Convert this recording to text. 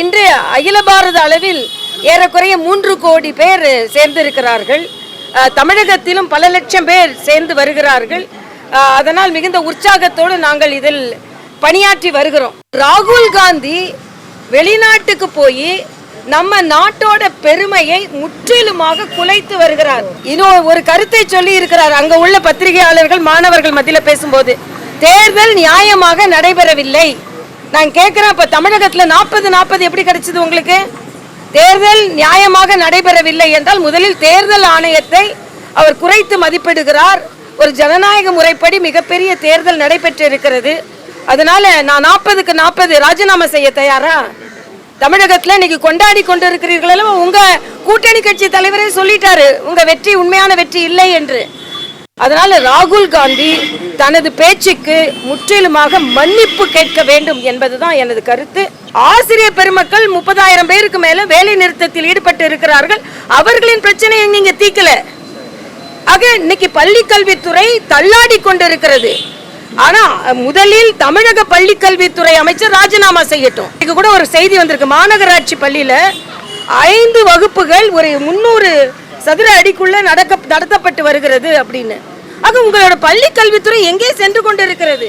இன்று அகில பாரத அளவில் ஏறக்குறைய மூன்று கோடி பேர் சேர்ந்திருக்கிறார்கள். தமிழகத்திலும் பல லட்சம் பேர் சேர்ந்து வருகிறார்கள். அதனால் மிகுந்த உற்சாகத்தோடு நாங்கள் இதில் பணியாற்றி வருகிறோம். ராகுல் காந்தி வெளிநாட்டுக்கு போய் நம்ம நாட்டோட பெருமையை முற்றிலுமாக குலைத்து வருகிறார். இன்னும் ஒரு கருத்தை சொல்லி இருக்கிறார். அங்க உள்ள பத்திரிகையாளர்கள் மாணவர்கள் மத்தியில் பேசும்போது தேர்தல் நியாயமாக நடைபெறவில்லை. நான் கேட்குறேன் இப்போ தமிழகத்தில் நாற்பது நாற்பது எப்படி கிடைச்சது உங்களுக்கு? தேர்தல் நியாயமாக நடைபெறவில்லை என்றால் முதலில் தேர்தல் ஆணையத்தை அவர் குறைத்து மதிப்பிடுகிறார். ஒரு ஜனநாயக முறைப்படி மிகப்பெரிய தேர்தல் நடைபெற்றிருக்கிறது. அதனால நான் நாற்பதுக்கு நாற்பது ராஜினாமா செய்ய தயாரா? தமிழகத்தில் இன்னைக்கு கொண்டாடி கொண்டு இருக்கிறீர்களோ உங்க கூட்டணி கட்சி தலைவரே சொல்லிட்டாரு. உங்க வெற்றி உண்மையான வெற்றி இல்லை என்று. அதனால ராகுல் காந்தி தனது பேச்சுக்கு முற்றிலுமாக மன்னிப்பு கேட்க வேண்டும் என்பதுதான் எனது கருத்து. ஆசிரியர் பெருமக்கள் முப்பதாயிரம் பேருக்கு மேல வேலை நிறுத்தத்தில் ஈடுபட்டு இருக்கிறார்கள். அவர்களின் பிரச்சனையை நீங்க தீக்கல. ஆக இன்னைக்கு பள்ளி கல்வித்துறை தள்ளாடி கொண்டிருக்கிறது. ஆனா முதலில் தமிழக பள்ளி கல்வித்துறை அமைச்சர் ராஜினாமா செய்யட்டும். இது கூட ஒரு செய்தி வந்திருக்கு. மாநகராட்சி பள்ளியில ஐந்து வகுப்புகள் ஒரு முன்னூறு சதுர அடிக்குள்ள நடக்க நடத்தப்பட்டு வருகிறது அப்படின்னு. ஆக உங்களோட பள்ளி கல்வித்துறை எங்கே சென்று கொண்டிருக்கிறது?